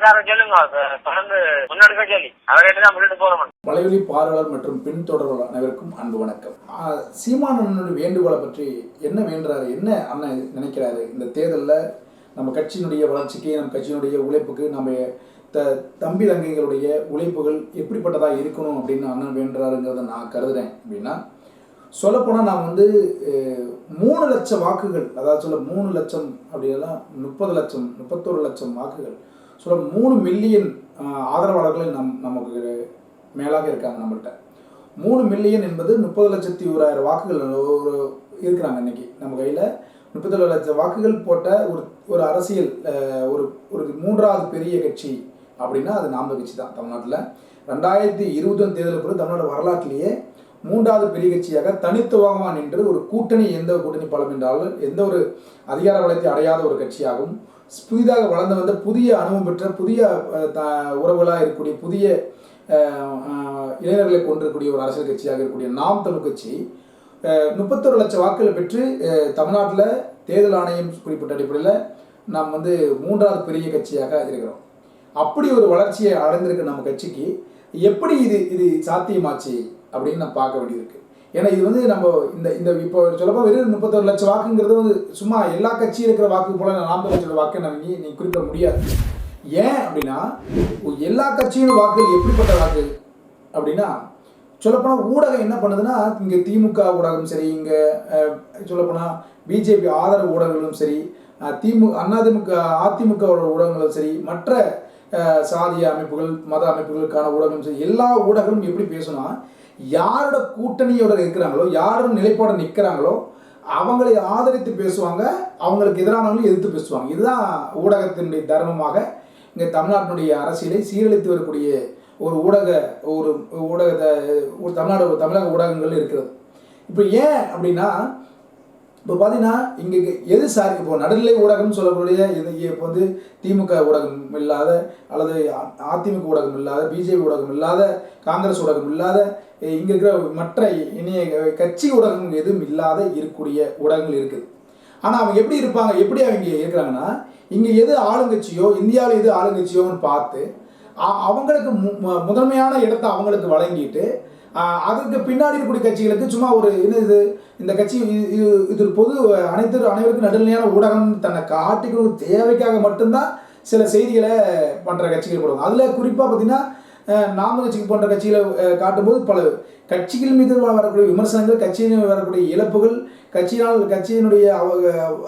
சீமான் சாரை சொல்லுங்க அஹ் தொடர்ந்து முன்னெடுக்க சொல்லி. அவர்கிட்ட தான் முன்னிட்டு பார்வையாளர் மற்றும் அனைவருக்கும் அன்பு வணக்கம். ஆ, வேண்டுகோளை பற்றி என்ன வேண்டுறாரு? என்ன அண்ணன் நினைக்கிறாரு? இந்த தேர்தலில் நம்ம கட்சியினுடைய வளர்ச்சிக்கு நம்ம கட்சியினுடைய உழைப்புக்கு நம்ம த தம்பி தங்கைகளுடைய உழைப்புகள் எப்படிப்பட்டதாக இருக்கணும் அப்படின்னு அண்ணன் வேண்டுறாருங்கிறத நான் கருதுறேன் அப்படின்னா சொல்லப்போனால் நான் வந்து அஹ், மூணு லட்சம் வாக்குகள் அதாவது சொல்ல மூணு லட்சம் அப்படின்னா முப்பது லட்சம் முப்பத்தோரு லட்சம் வாக்குகள் சொல்ல மூணு மில்லியன் ஆதரவாளர்கள் நம் நமக்கு மேலாக இருக்காங்க நம்மள்கிட்ட மூணு மில்லியன் என்பது முப்பது லட்சத்தி ஓராயிரம் வாக்குகள் ஒரு இருக்கிறாங்க இன்னைக்கு நம்ம கையில். முப்பத்தேழு லட்சம் வாக்குகள் போட்ட ஒரு ஒரு அரசியல் ஒரு ஒரு மூன்றாவது பெரிய கட்சி அப்படின்னா அது நாம கட்சி தான் தமிழ்நாட்டில். ரெண்டாயிரத்தி இருபத்தொன்று தேர்தலுக்கு பிறகு தமிழ்நாடு வரலாற்றிலேயே மூன்றாவது பெரிய கட்சியாக தனித்துவமாக நின்று ஒரு கூட்டணி எந்த கூட்டணி பலம் என்றாலும் எந்த ஒரு அதிகார வளத்தை அடையாத ஒரு கட்சியாகவும் புதிதாக வளர்ந்து வந்த புதிய அனுபவம் பெற்ற புதிய த உறவுகளாக இருக்கக்கூடிய புதிய இளைஞர்களை கொண்டிருக்கக்கூடிய ஒரு அரசியல் கட்சியாக இருக்கக்கூடிய நாம் தமிழ் கட்சி முப்பத்தொரு லட்சம் வாக்குகளை பெற்று தமிழ்நாட்டில் தேர்தல் ஆணையம் குறிப்பிட்ட அடிப்படையில் நாம் வந்து மூன்றாவது பெரிய கட்சியாக இருக்கிறோம். அப்படி ஒரு வளர்ச்சியை அடைந்திருக்க நம்ம கட்சிக்கு எப்படி இது இது சாத்தியமாச்சு அப்படின்னு நான் பார்க்க வேண்டியிருக்கு ஏன்னா இது வந்து நம்ம இந்த இந்த இப்போ சொல்லப்போ வெறும் முப்பத்தொரு லட்சம் வாக்குங்கிறது வந்து சும்மா எல்லா கட்சியும் இருக்கிற வாக்கு போல நாற்பது லட்சம் வாக்கு நம்ம நீ நீ குறிப்பிட முடியாது. ஏன் அப்படின்னா எல்லா கட்சியும் வாக்குகள் எப்படிப்பட்ட வாக்கு? அப்படின்னா சொல்லப்போனால் ஊடகம் என்ன பண்ணுதுன்னா இங்கே திமுக ஊடகம் சரி இங்கே சொல்லப்போனால் பிஜேபி ஆதரவு ஊடகங்களும் சரி அஹ், திமுக அதிமுக அதிமுக ஊடகங்களும் சரி மற்ற சாதிய அமைப்புகள் மத அமைப்புகளுக்கான ஊடகங்களும் சரி எல்லா ஊடகங்களும் எப்படி பேசுனா யாரோட கூட்டணியோட இருக்கிறாங்களோ யாரோட நிலைப்பாட நிற்கிறாங்களோ அவங்களை ஆதரித்து பேசுவாங்க அவங்களுக்கு எதிரானவங்களும் எதிர்த்து பேசுவாங்க. இதுதான் ஊடகத்தினுடைய தர்மமாக இங்கே தமிழ்நாட்டினுடைய அரசியலை சீரழித்து வரக்கூடிய ஒரு ஊடக ஒரு ஊடகத்தை ஒரு தமிழ்நாடு ஒரு தமிழக ஊடகங்கள் இருக்கிறது. இப்போ ஏன் அப்படின்னா இப்போ பார்த்தீங்கன்னா இங்கே எது சார் இப்போ நடுநிலை ஊடகம்னு சொல்லக்கூடிய இது இப்போ வந்து திமுக ஊடகம் இல்லாத அல்லது அதிமுக ஊடகம் இல்லாத பிஜேபி ஊடகம் இல்லாத காங்கிரஸ் ஊடகம் இல்லாத இங்கே இருக்கிற மற்ற இணைய கட்சி ஊடகம் எதுவும் இல்லாத இருக்கக்கூடிய ஊடகங்கள் இருக்குது. ஆனால் அவங்க எப்படி இருப்பாங்க எப்படி அவங்க இருக்கிறாங்கன்னா இங்கே எது ஆளுங்கட்சியோ இந்தியாவில் எது ஆளுங்கட்சியோன்னு பார்த்து அவங்களுக்கு மு- முதன்மையான இடத்தை அவங்களுக்கு வழங்கிட்டு அதற்கு பின்னாடி இருக்கக்கூடிய கட்சிகளுக்கு சும்மா ஒரு என்ன இது இந்த கட்சி இது இது பொது அனைத்து அனைவருக்கும் நடுநிலையான ஊடகம் தன்னை காட்டிக்கணும் தேவைக்காக மட்டும்தான் சில செய்திகளை பண்ணுற கட்சிகள் போடுவாங்க அதில் குறிப்பாக பார்த்தீங்கன்னா நாம கட்சிக்கு போன்ற கட்சிகளை காட்டும்போது பல கட்சிகள் மீது வரக்கூடிய விமர்சனங்கள் கட்சியின் வரக்கூடிய இழப்புகள் கட்சியினால் கட்சியினுடைய அவ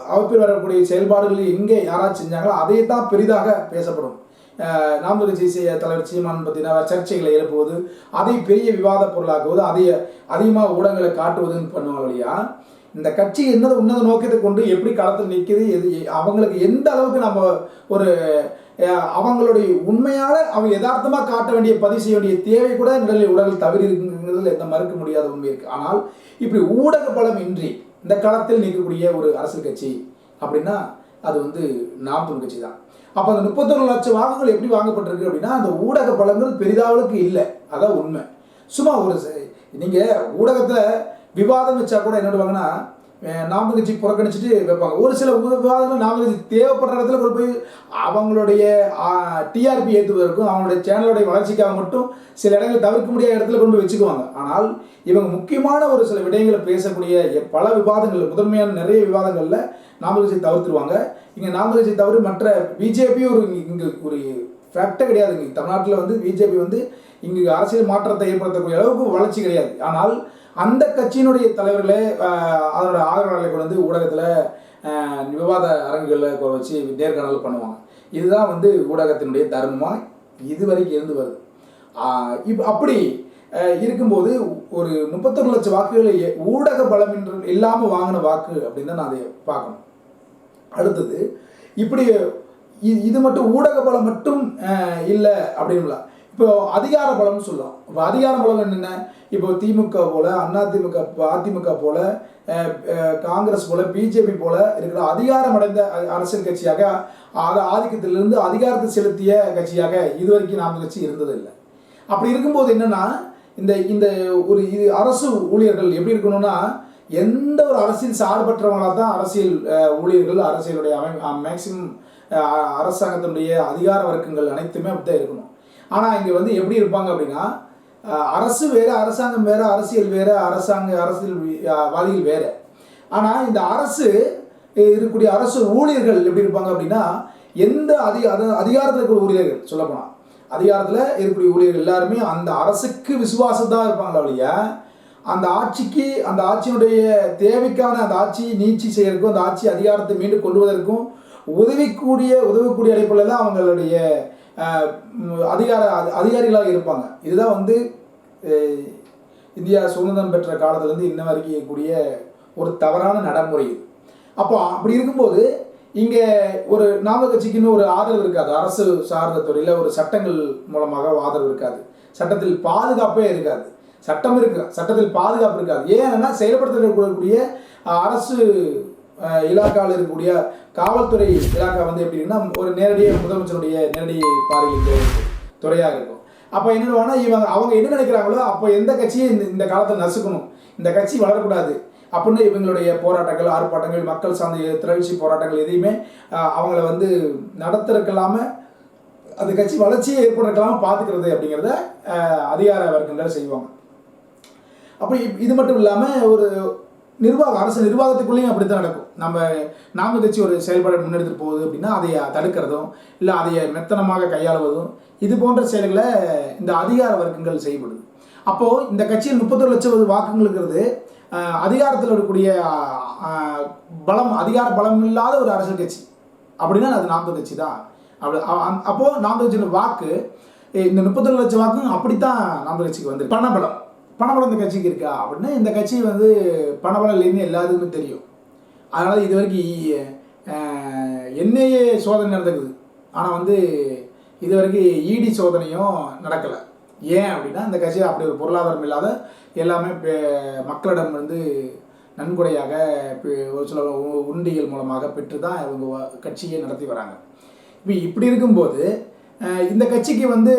அவப்பில் வரக்கூடிய செயல்பாடுகள் எங்கே யாராச்சும் செஞ்சாங்களோ அதை தான் பெரிதாக பேசப்படும் நாம் கட்சி தலைவர் சீமான் பார்த்தீங்கன்னா சர்ச்சைகளை எழுப்புவது அதை பெரிய விவாத பொருளாக்குவது அதை அதிகமாக ஊடகங்களை காட்டுவதுன்னு பண்ணுவாங்க இல்லையா? இந்த கட்சி என்னது உன்னத நோக்கத்தை கொண்டு எப்படி களத்தில் நிற்குது எது அவங்களுக்கு எந்த அளவுக்கு நம்ம ஒரு அவங்களுடைய உண்மையான அவங்க யதார்த்தமாக காட்ட வேண்டிய பதிவு செய்ய வேண்டிய தேவை கூட நிழலை ஊடகங்கள் தவறி இருக்குங்கிறதுல எந்த மறுக்க முடியாத உண்மை இருக்கு. ஆனால் இப்படி ஊடக பலம் இன்றி இந்த களத்தில் நிற்கக்கூடிய ஒரு அரசியல் கட்சி அப்படின்னா அது வந்து நாம் கட்சி தான். அப்போ அந்த முப்பத்தொரு லட்சம் வாக்குகள் எப்படி வாங்கப்பட்டிருக்கு அப்படின்னா அந்த ஊடக பலங்கள் பெரிதாவளுக்கு இல்லை. அதான் உண்மை. சும்மா ஒரு நீங்கள் நீங்க ஊடகத்தில் விவாதம் வச்சா கூட என்ன பண்ணுவாங்கன்னா அஹ் கட்சி புறக்கணிச்சிட்டு வைப்பாங்க. ஒரு சில விவாதங்கள் நாம கட்சி தேவைப்படுற இடத்துல கொண்டு போய் அவங்களுடைய டிஆர்பி ஏற்றுவதற்கும் அவங்களுடைய சேனலுடைய வளர்ச்சிக்காக மட்டும் சில இடங்கள் தவிர்க்க முடியாத இடத்துல கொண்டு போய் வச்சுக்குவாங்க. ஆனால் இவங்க முக்கியமான ஒரு சில விடயங்களை பேசக்கூடிய பல விவாதங்கள் முதன்மையான நிறைய விவாதங்களில் நாம கட்சி தவிர்த்துருவாங்க. இங்கே நாம கட்சி தவிர மற்ற பிஜேபி ஒரு இங்கே ஒரு ஃபேக்டே கிடையாது. இங்கே தமிழ்நாட்டில் வந்து பிஜேபி வந்து இங்கே அரசியல் மாற்றத்தை ஏற்படுத்தக்கூடிய அளவுக்கு வளர்ச்சி கிடையாது. ஆனால் அந்த கட்சியினுடைய தலைவர்களே அதனோட ஆதரவாளர்களை கொண்டு வந்து ஊடகத்தில் விவாத அரங்குகளில் வச்சு நேர்காணல் பண்ணுவாங்க. இதுதான் வந்து ஊடகத்தினுடைய தர்மமாக இதுவரைக்கும் இருந்து வருது. இப் அப்படி இருக்கும்போது ஒரு முப்பத்தொரு லட்சம் வாக்குகளை ஊடக பலம் என்று இல்லாமல் வாங்கின வாக்கு அப்படின்னு தான் நான் அதை பார்க்கணும். அடுத்தது இப்படி இது இது மட்டும் ஊடக பலம் மட்டும் இல்லை அப்படின்ல இப்போ அதிகார பலம்னு சொல்லலாம். இப்போ அதிகார பலம் என்னென்ன? இப்போ திமுக போல அதிமுக அதிமுக போல காங்கிரஸ் போல பிஜேபி போல இருக்கிற அதிகாரம் அடைந்த அரசியல் கட்சியாக ஆக ஆதிக்கத்திலிருந்து அதிகாரத்தை செலுத்திய கட்சியாக இதுவரைக்கும் நாம் கட்சி இருந்ததில்லை. அப்படி இருக்கும்போது என்னன்னா இந்த இந்த ஒரு இது அரசு ஊழியர்கள் எப்படி இருக்கணும்னா எந்த ஒரு அரசியல் சார்பற்றவங்களாக தான் அரசியல் ஊழியர்கள் அரசியலுடைய அமை மேக்சிமம் அரசாங்கத்தினுடைய அதிகார வர்க்கங்கள் அனைத்துமே அப்படித்தான் இருக்கணும். ஆனால் இங்கே வந்து எப்படி இருப்பாங்க அப்படின்னா அரசு வேறு அரசாங்கம் வேறு அரசியல் வேறு அரசாங்க அரசியல் வேறு. ஆனால் இந்த அரசு இருக்கக்கூடிய அரசு ஊழியர்கள் எப்படி இருப்பாங்க அப்படின்னா எந்த அதி அதிகாரத்தில் இருக்கக்கூடிய ஊழியர்கள் சொல்லப்போனால் அதிகாரத்தில் இருக்கக்கூடிய ஊழியர்கள் எல்லாருமே அந்த அரசுக்கு விசுவாசத்தான் இருப்பாங்களா ஒழிய அந்த ஆட்சிக்கு அந்த ஆட்சியினுடைய தேவைக்கான அந்த ஆட்சியை நீட்சி செய்யறதுக்கும் அந்த ஆட்சி அதிகாரத்தை மீண்டும் கொள்வதற்கும் உதவிக்கூடிய உதவக்கூடிய அடிப்படையில் தான் அவங்களுடைய அதிகார அதி- அதிகாரிகளாக இருப்பாங்க. இதுதான் வந்து இந்தியா சுதந்திரம் பெற்ற காலத்துலேருந்து இன்ன வரைக்கும் இருக்கக்கூடிய ஒரு தவறான நடைமுறை இது. அப்போ அப்படி இருக்கும்போது இங்கே ஒரு நாம கட்சிக்குன்னு ஒரு ஆதரவு இருக்காது. அரசு சார்ந்த துறையில் ஒரு சட்டங்கள் மூலமாக ஆதரவு இருக்காது. சட்டத்தில் பாதுகாப்பே இருக்காது. சட்டம் இருக்கு சட்டத்தில் பாதுகாப்பு இருக்காது. ஏன்னா செயல்படுத்தக்கூடிய அரசு இலாக்காவில் இருக்கக்கூடிய காவல்துறை இலாக்கா வந்து எப்படின்னா ஒரு நேரடியாக முதலமைச்சருடைய நேரடி பார்வையில் துறையாக இருக்கும். அப்போ என்னன்னா இவங்க அவங்க என்ன நினைக்கிறாங்களோ அப்போ எந்த கட்சியை இந்த இந்த காலத்தை நசுக்கணும். இந்த கட்சி வளரக்கூடாது. அப்படின்னு இவங்களுடைய போராட்டங்கள் ஆர்ப்பாட்டங்கள் மக்கள் சார்ந்த திரட்சி போராட்டங்கள் எதையுமே அவங்கள வந்து நடத்துறதுக்கல்லாம அந்த கட்சி வளர்ச்சியை ஏற்படுறதுக்கெல்லாம பார்த்துக்கிறது அப்படிங்கிறத அதிகார வர்க்கங்கள் செய்வாங்க. அப்போ இப்- இது மட்டும் இல்லாமல் ஒரு நிர்வாகம் அரசு நிர்வாகத்துக்குள்ளேயும் அப்படி தான் நடக்கும். நம்ம நாம கட்சி ஒரு செயல்பாடு முன்னெடுத்துட்டு போகுது அப்படின்னா அதை தடுக்கிறதும் இல்லை அதை மெத்தனமாக கையாளுவதும் இது போன்ற செயல்களை இந்த அதிகார வர்க்கங்கள் செய்யப்படுது. அப்போது இந்த கட்சியில் முப்பத்தொரு லட்சம் வாக்குங்கிறது அதிகாரத்தில் இருக்கக்கூடிய பலம் அதிகார பலம் இல்லாத ஒரு அரசியல் கட்சி. அப்படின்னா அது நாம் கட்சி தான். அப்படி அப்போது நாம் கட்சியோட வாக்கு இந்த முப்பத்தொரு லட்சம் வாக்கும் அப்படித்தான் நாம் கட்சிக்கு வந்து பணபலம். பணபலம் இந்த கட்சிக்கு இருக்கா? அப்படின்னா இந்த கட்சி வந்து பணபலம் இல்லைன்னு எல்லாத்துக்குமே தெரியும். அதனால் இது வரைக்கும் என்ஐஏ சோதனை நடந்துக்குது. ஆனால் வந்து இது வரைக்கும் இடி சோதனையும் நடக்கலை. ஏன் அப்படின்னா இந்த கட்சியை அப்படி ஒரு பொருளாதாரம் இல்லாத எல்லாமே மக்களிடம் வந்து நன்கொடையாக ஒரு சில உ- உண்டியல் மூலமாக பெற்று தான் இவங்க கட்சியை நடத்தி வராங்க. இப்போ இப்படி இருக்கும்போது இந்த கட்சிக்கு வந்து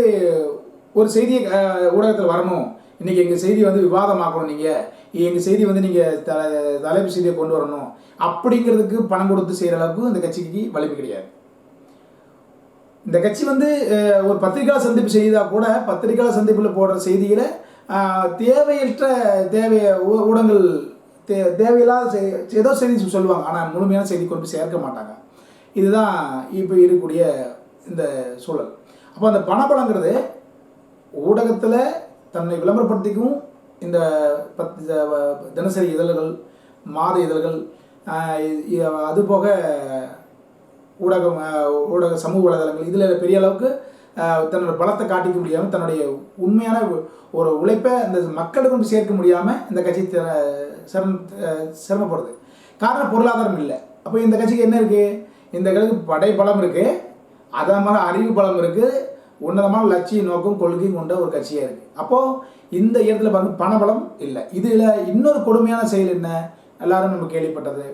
ஒரு செய்தியை ஊடகத்தில் வரணும். இன்றைக்கி எங்கள் செய்தி வந்து விவாதமாக்கணும் நீங்கள் எங்கள் செய்தி வந்து நீங்கள் த தலைப்பு செய்தியை கொண்டு வரணும். அப்படிங்கிறதுக்கு பணம் கொடுத்து செய்கிற அளவுக்கு இந்த கட்சிக்கு வலிமை கிடையாது. இந்த கட்சி வந்து ஒரு பத்திரிகா சந்திப்பு செய்தால் கூட பத்திரிகா சந்திப்பில் போடுற செய்திகளை தேவையற்ற தேவைய ஊடகங்கள் தே தேவையில்லாத ஏதோ செய்தி சொல்லுவாங்க ஆனால் முழுமையான செய்தி கொண்டு போய் சேர்க்க மாட்டாங்க. இதுதான் இப்போ இருக்கக்கூடிய இந்த சூழல். அப்போ அந்த பணபலங்கிறது ஊடகத்தில் தன்னை விளம்பரப்படுத்திக்கும் இந்த பத் வ- தினசரி இதழ்கள் மாத இதழ்கள் அதுபோக ஊடகம் ஊடக சமூக வலைதளங்கள் இதில் பெரிய அளவுக்கு தன்னோட பலத்தை காட்டிக்க முடியாமல் தன்னுடைய உண்மையான ஒரு உழைப்பை இந்த மக்களுக்கு கொண்டு சேர்க்க முடியாமல் இந்த கட்சி த- சிரமப்படுது. காரணம் பொருளாதாரம் இல்லை. அப்போ இந்த கட்சிக்கு என்ன இருக்குது இந்த கட்சிக்கு படை பலம் இருக்குது அதே மாதிரி அறிவு பலம் இருக்குது உன்னதமான லட்சிய நோக்கம் கொள்கையும் கொண்ட ஒரு கட்சியாக இருக்குது அப்போது இந்த இடத்துல பாருங்க பணபலம் இல்லை. இதில் இன்னொரு கொடுமையான செயல் என்ன? எல்லாரும் நம்ம கேள்விப்பட்டது.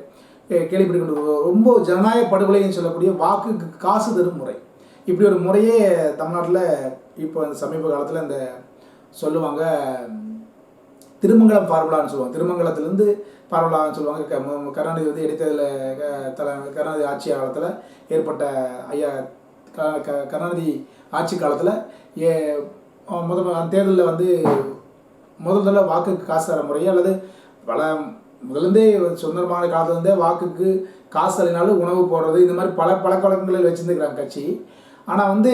கேள்விப்பட்டு ரொம்ப ஜனநாயக படுகொலைன்னு சொல்லக்கூடிய வாக்குக்கு காசு தரும் முறை. இப்படி ஒரு முறையே தமிழ்நாட்டில் இப்போ இந்த சமீப காலத்தில் இந்த சொல்லுவாங்க திருமங்கலம் ஃபார்முலான்னு சொல்லுவாங்க. திருமங்கலத்திலேருந்து பார்வலான்னு சொல்லுவாங்க. க- கருணாநிதி வந்து இடைத்தேர்தலில் க- தல கருணாநிதி ஆட்சி காலத்தில் ஏற்பட்ட ஐயா க கருணாநிதி ஆட்சி காலத்தில் ஏ முத அந்த தேர்தலில் வந்து முதல் தடவை வாக்குக்கு காசு தர முறையே அல்லது பல முதலேருந்தே சுதந்திரமான காலத்துலேருந்தே வாக்குக்கு காசு தரலினாலும் உணவு போடுறது இந்த மாதிரி பல பழக்க வழக்கங்களில் வச்சுருந்துக்கிறாங்க கட்சி. ஆனால் வந்து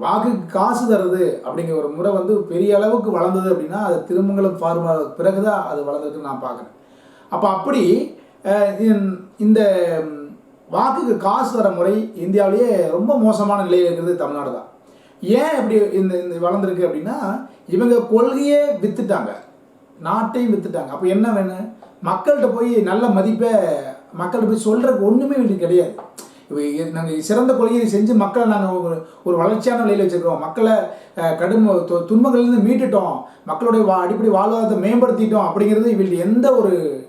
வாக்குக்கு காசு தர்றது அப்படிங்கிற ஒரு முறை வந்து பெரிய அளவுக்கு வளர்ந்தது அப்படின்னா அது திருமங்கலம் ஃபார்மா பிறகு தான் அது வளர்ந்துருக்குன்னு நான் பார்க்குறேன். அப்போ அப்படி இந்த- வாக்குக்கு காசு தர முறை இந்தியாவிலேயே ரொம்ப மோசமான நிலையில் இருக்கிறது தமிழ்நாடு தான் ஏன் இப்படி இந்த இந்த வளர்ந்துருக்கு அப்படின்னா இவங்க கொள்கையே வித்துட்டாங்க. நாட்டையும் வித்துட்டாங்க. அப்போ என்ன வேணும் மக்கள்கிட்ட போய் நல்ல மதிப்பை மக்கள்கிட்ட போய் சொல்கிறதுக்கு ஒன்றுமே வேண்டியது கிடையாது. இப்போ நாங்கள் சிறந்த கொள்கையை செஞ்சு மக்களை நாங்கள் ஒரு வளர்ச்சியான நிலையில் வச்சுருக்கோம் மக்களை கடும கடும் து- துன்பங்கள்லேருந்து மீட்டுட்டோம். மக்களுடைய வா அடிப்படை வாழ்வாதாரத்தை மேம்படுத்திட்டோம் அப்படிங்கிறது இவங்களுக்கு எந்த ஒரு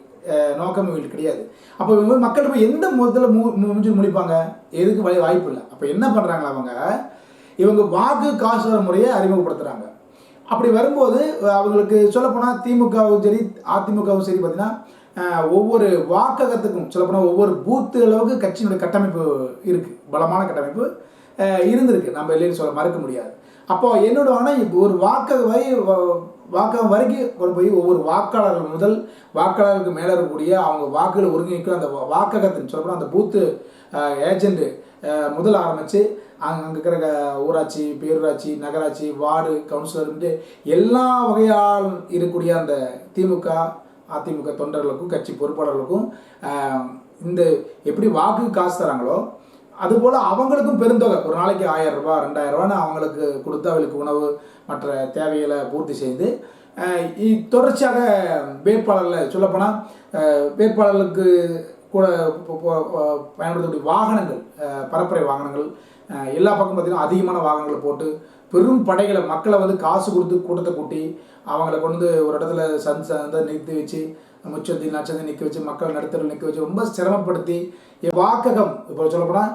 நோக்கமும் இவங்களுக்கு கிடையாது. அப்போ இவங்க மக்கள்கிட்ட போய் எந்த முகத்தில் மூ முடிஞ்சு முடிப்பாங்க? எதுக்கு வழி வாய்ப்பு இல்லை. அப்போ என்ன பண்ணுறாங்க அவங்க? இவங்க வாக்கு காசு வர முறையை அறிமுகப்படுத்துகிறாங்க அப்படி வரும்போது அவங்களுக்கு சொல்லப்போனால் திமுகவும் சரி அதிமுகவும் சரி பார்த்தீங்கன்னா ஒவ்வொரு வாக்ககத்துக்கும் சொல்லப்போனால் ஒவ்வொரு பூத்து அளவுக்கு கட்சியினுடைய கட்டமைப்பு இருக்குது பலமான கட்டமைப்பு இருந்திருக்கு. நம்ம இல்லைன்னு சொல்ல மறுக்க முடியாது. அப்போது என்னோட ஆனால் இப்போ ஒரு வாக்கக வரை வாக்ககம் வரைக்கும் கொண்டு போய் ஒவ்வொரு வாக்காளர்கள் முதல் வாக்காளருக்கு மேலே இருக்கக்கூடிய அவங்க வாக்குகளை ஒருங்கிணைக்கிற அந்த வாக்ககத்துன்னு வாக்ககத்தின் சொல்லப்போனால் அந்த பூத்து ஏஜென்ட்டு முதல் ஆரம்பித்து அங்கே அங்கே இருக்கிற ஊராட்சி பேரூராட்சி நகராட்சி வார்டு கவுன்சிலர்ன்ட்டு எல்லா வகையால் இருக்கக்கூடிய அந்த திமுக அதிமுக தொண்டர்களுக்கும் கட்சி பொறுப்பாளர்களுக்கும் இந்த எப்படி வாக்கு காசு தராங்களோ அதுபோல் அவங்களுக்கும் பெருந்தொகை. ஒரு நாளைக்கு ஆயிரம் ரூபா ரெண்டாயிரம் ரூபான்னு அவங்களுக்கு கொடுத்து அவளுக்கு உணவு மற்ற தேவைகளை பூர்த்தி செய்து இ- தொடர்ச்சியாக வேட்பாளரில் சொல்லப்போனால் வேட்பாளர்களுக்கு கூட பயன்படுத்தக்கூடிய வாகனங்கள் பரப்புரை வாகனங்கள் எல்லா பக்கம் பார்த்திங்கன்னா அதிகமான வாகனங்களை போட்டு பெரும் படைகளை மக்களை வந்து காசு கொடுத்து கூட்டத்தை கூட்டி அவங்கள கொண்டு வந்து ஒரு இடத்துல சன் சந்தை நிறுத்தி வச்சு முச்சந்தி நச்சந்தி நிற்க வச்சு மக்கள் நடுத்தரில் நிற்க வச்சு ரொம்ப சிரமப்படுத்தி வாக்ககம் இப்போ சொல்லப்போனால்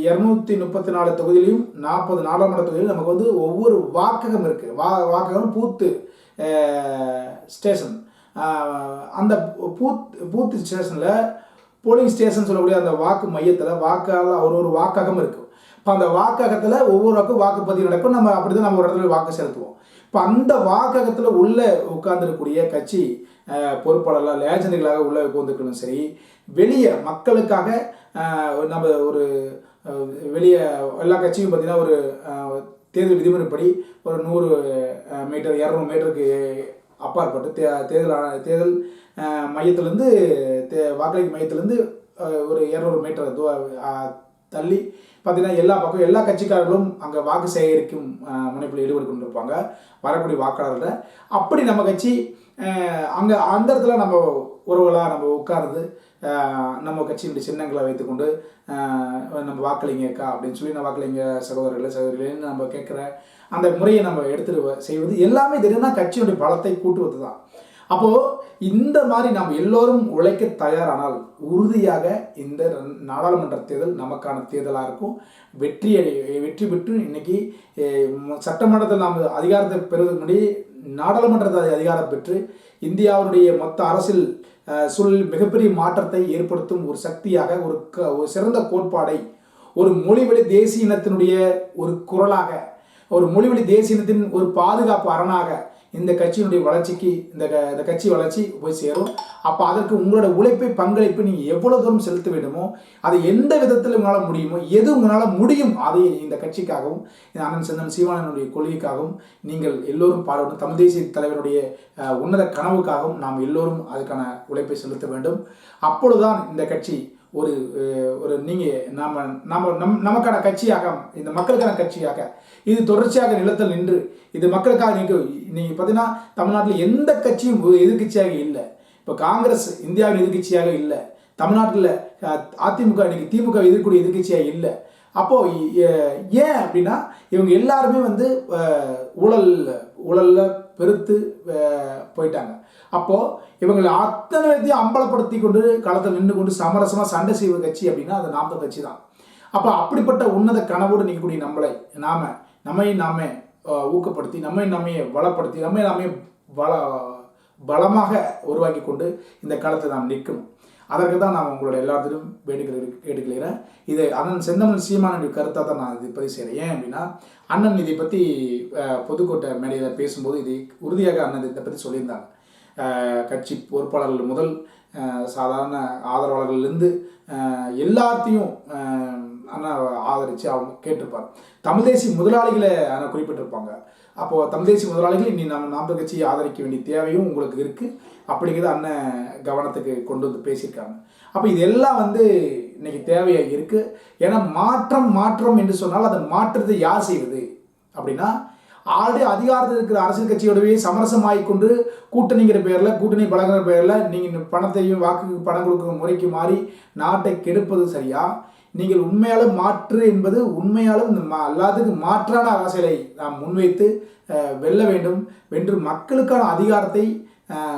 இரநூத்தி முப்பத்தி நாலு தொகுதியிலையும் நாற்பது நாடாளுமன்ற தொகுதியிலும் நமக்கு வந்து ஒவ்வொரு வாக்ககம் இருக்குது வா வாக்ககம் பூத்து ஸ்டேஷன். அந்த பூத் பூத்து ஸ்டேஷனில் போலிங் ஸ்டேஷன் சொல்லக்கூடிய அந்த வாக்கு மையத்தில் வாக்கால் ஒரு ஒரு வாக்ககம் இருக்கும் இப்போ அந்த வாக்ககத்தில் ஒவ்வொரு வாக்கும் வாக்குப்பதிவு நடக்கும். நம்ம அப்படி தான் நம்ம ஒரு இடத்துல வாக்கு செலுத்துவோம். இப்போ அந்த வாக்ககத்தில் உள்ளே உட்கார்ந்துருக்கக்கூடிய கட்சி பொறுப்பாளர்களாக லேஜண்டுகளாக உள்ளே உட்காந்துருக்கணும் சரி வெளியே மக்களுக்காக நம்ம ஒரு வெளியே எல்லா கட்சியும் பார்த்திங்கன்னா ஒரு தேர்தல் விதிமுறைப்படி ஒரு நூறு மீட்டர் இரநூறு மீட்டருக்கு அப்பாற்பட்டு தே தேர்தல் தேர்தல் மையத்திலேருந்து தே வாக்களிக்கும் மையத்திலேருந்து ஒரு இரநூறு மீட்டர் தூ தள்ளி பார்த்தீங்கன்னா எல்லா பக்கம் எல்லா கட்சிக்காரர்களும் அங்கே வாக்கு சேகரிக்கும் முனைப்பில் ஈடுபட்டு கொண்டிருப்பாங்க. வரக்கூடிய வாக்காளர்களை அப்படி நம்ம கட்சி அங்கே அந்த இடத்துல நம்ம உறவுகளாக நம்ம உட்கார்ந்து நம்ம கட்சியினுடைய சின்னங்களை வைத்துக்கொண்டு நம்ம வாக்களிங்கக்கா அப்படின்னு சொல்லி நான் வாக்களிங்க சகோதரர்களே சகோதரிகளேன்னு நம்ம கேட்குற அந்த முறையை நம்ம எடுத்துட்டு செய்வது எல்லாமே தெரியும்னா கட்சியினுடைய பலத்தை கூட்டுவது தான் அப்போது இந்த மாதிரி நாம் எல்லோரும் உழைக்க தயாரானால் உறுதியாக இந்த நாடாளுமன்ற தேர்தல் நமக்கான தேர்தலாக இருக்கும். வெற்றி வெற்றி பெற்று இன்னைக்கு சட்டமன்றத்தில் நாம் அதிகாரத்தை பெறுவதற்கு முன்னாடி நாடாளுமன்றத்தை அதிகாரம் பெற்று இந்தியாவுடைய மொத்த அரசியல் சூழலில் மிகப்பெரிய மாற்றத்தை ஏற்படுத்தும் ஒரு சக்தியாக ஒரு க ஒரு சிறந்த கோட்பாடை ஒரு மொழிவழி தேசிய இனத்தினுடைய ஒரு குரலாக ஒரு மொழிவழி தேசிய இனத்தின் ஒரு பாதுகாப்பு அரணாக இந்த கட்சியினுடைய வளர்ச்சிக்கு இந்த க- இந்த கட்சி வளர்ச்சி போய் சேரும். அப்போ அதற்கு உங்களோட உழைப்பை பங்களிப்பு நீங்கள் எவ்வளோ தூரம் செலுத்த வேண்டுமோ அதை எந்த விதத்தில் உங்களால் முடியுமோ எது உங்களால் முடியும் அதை இந்த கட்சிக்காகவும் இந்த அண்ணன் செந்தன் சீமானனுடைய கொள்கைக்காகவும் நீங்கள் எல்லோரும் பாடுபடும் தமிழ் தேசிய தலைவருடைய உன்னத கனவுக்காகவும் நாம் எல்லோரும் அதுக்கான உழைப்பை செலுத்த வேண்டும். அப்பொழுதுதான் இந்த கட்சி ஒரு ஒரு நீங்கள் நாம் நம்ம நம் நமக்கான கட்சியாக இந்த மக்களுக்கான கட்சியாக இது தொடர்ச்சியாக நிலத்தில் நின்று இது மக்களுக்காக நீங்கள் நீங்கள் பார்த்தீங்கன்னா தமிழ்நாட்டில் எந்த கட்சியும் எதிர்கட்சியாக இல்லை. இப்போ காங்கிரஸ் இந்தியாவின் எதிர்கட்சியாக இல்லை. தமிழ்நாட்டில் அதிமுக இன்றைக்கி திமுக எதிர்க்கூடிய எதிர்க்கட்சியாக இல்லை. அப்போது ஏன் அப்படின்னா இவங்க எல்லாருமே வந்து ஊழல் ஊழலில் பெருத்து போயிட்டாங்க. அப்போது இவங்களை அத்தனை விதத்தையும் அம்பலப்படுத்தி கொண்டு களத்தில் நின்று கொண்டு சமரசமாக சண்டை செய்வ கட்சி அப்படின்னா அது நாம் கட்சி தான். அப்போ அப்படிப்பட்ட உன்னத கனவோடு நிற்கக்கூடிய நம்மளை நாம நம்மை நாமே ஊக்கப்படுத்தி நம்மை நாமே வளப்படுத்தி நம்மை நாமே வள பலமாக உருவாக்கி கொண்டு இந்த காலத்தை நாம் நிற்கணும். அதற்கு தான் நான் உங்களோட எல்லாத்திலும் வேண்டுகிற கேட்டுக்கிறேன் இது அண்ணன் செந்தமிழ் சீமானுடைய கருத்தாக தான் நான் இது பதிவு செய்கிறேன் ஏன் அப்படின்னா அண்ணன் இதை பற்றி பொதுக்கோட்டை மேடையில் பேசும்போது இதை உறுதியாக அண்ணன் இதை பற்றி சொல்லியிருந்தாங்க. கட்சி பொறுப்பாளர்கள் முதல் சாதாரண ஆதரவாளர்கள்லேருந்து எல்லாத்தையும் அண்ணா ஆதரித்து அவங்க கேட்டிருப்பார் தமிழ் தேசிய முதலாளிகளை ஆனால் குறிப்பிட்டிருப்பாங்க. அப்போது தமிழ் தேசிய முதலாளிகள் இனி நம்ம நாம் கட்சியை ஆதரிக்க வேண்டிய தேவையும் உங்களுக்கு இருக்குது அப்படிங்கிறது அண்ணன் கவனத்துக்கு கொண்டு வந்து பேசியிருக்காங்க. அப்போ இதெல்லாம் வந்து இன்னைக்கு தேவையாக இருக்குது ஏன்னா மாற்றம் மாற்றம் என்று சொன்னால் அதை மாற்றத்தை யார் செய்வது? அப்படின்னா ஆல்ரெடி அதிகாரத்தில் இருக்கிற அரசியல் கட்சியோடவே சமரசமாகி கொண்டு கூட்டணிங்கிற பேரில் கூட்டணி பழகிற பேரில் நீங்கள் பணத்தையும் வாக்கு பணம் கொடுக்கும் முறைக்கு மாறி நாட்டை கெடுப்பது சரியா? நீங்கள் உண்மையாலும் மாற்று என்பது உண்மையாலும் இந்த மா- எல்லாத்துக்கும் மாற்றான அரசியலை நாம் முன்வைத்து வெல்ல வேண்டும். வென்று மக்களுக்கான அதிகாரத்தை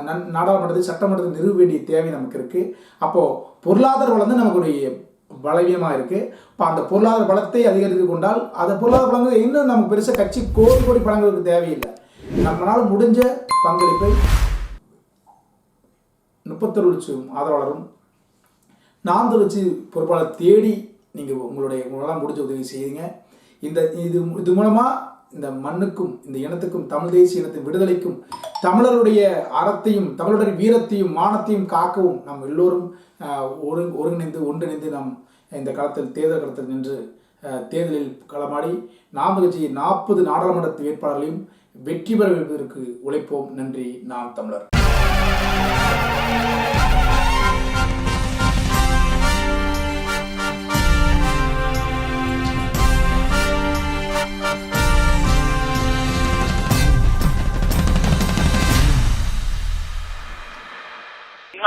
நன் நாடாளுமன்றத்தில் சட்டமன்றத்தில் நிறுவ வேண்டிய தேவை நமக்கு இருக்குது அப்போது பொருளாதார வளர்ந்து நமக்குடைய பலவீனமாக இருக்குது இப்போ அந்த பொருளாதார பலத்தை அதிகரித்து கொண்டால் அந்த பொருளாதார பலங்கள் இன்னும் நமக்கு பெருசாக கட்சி கோடி கோடி பணங்களுக்கு தேவையில்லை. நம்மளால் முடிஞ்ச பங்களிப்பை முப்பத்தொரு லட்சம் ஆதரவாளரும் நான்கு லட்சம் பொறுப்பாளர் தேடி நீங்கள் உங்களுடைய உங்களால் முடிஞ்ச உதவி செய்யுங்க இந்த இது இது மூலமாக இந்த மண்ணுக்கும் இந்த இனத்துக்கும் தமிழ் தேசிய இனத்தின் விடுதலைக்கும் தமிழருடைய அறத்தையும் தமிழருடைய வீரத்தையும் மானத்தையும் காக்கவும் நாம் எல்லோரும் ஒரு ஒருங் ஒருங்கிணைந்து ஒன்றிணைந்து நாம் இந்த களத்தில் தேர்தல் களத்தில் நின்று தேர்தலில் களமாடி நாம் கட்சி நாற்பது நாடாளுமன்ற வேட்பாளர்களையும் வெற்றி பெற வைப்பதற்கு உழைப்போம். நன்றி. நாம் தமிழர்.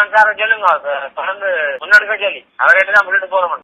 சீமான் சொல்லுங்க தொடர்ந்து முன்னெடுக்க சொல்லி. அவர்கிட்ட தான் முன்னிட்டு போறோம்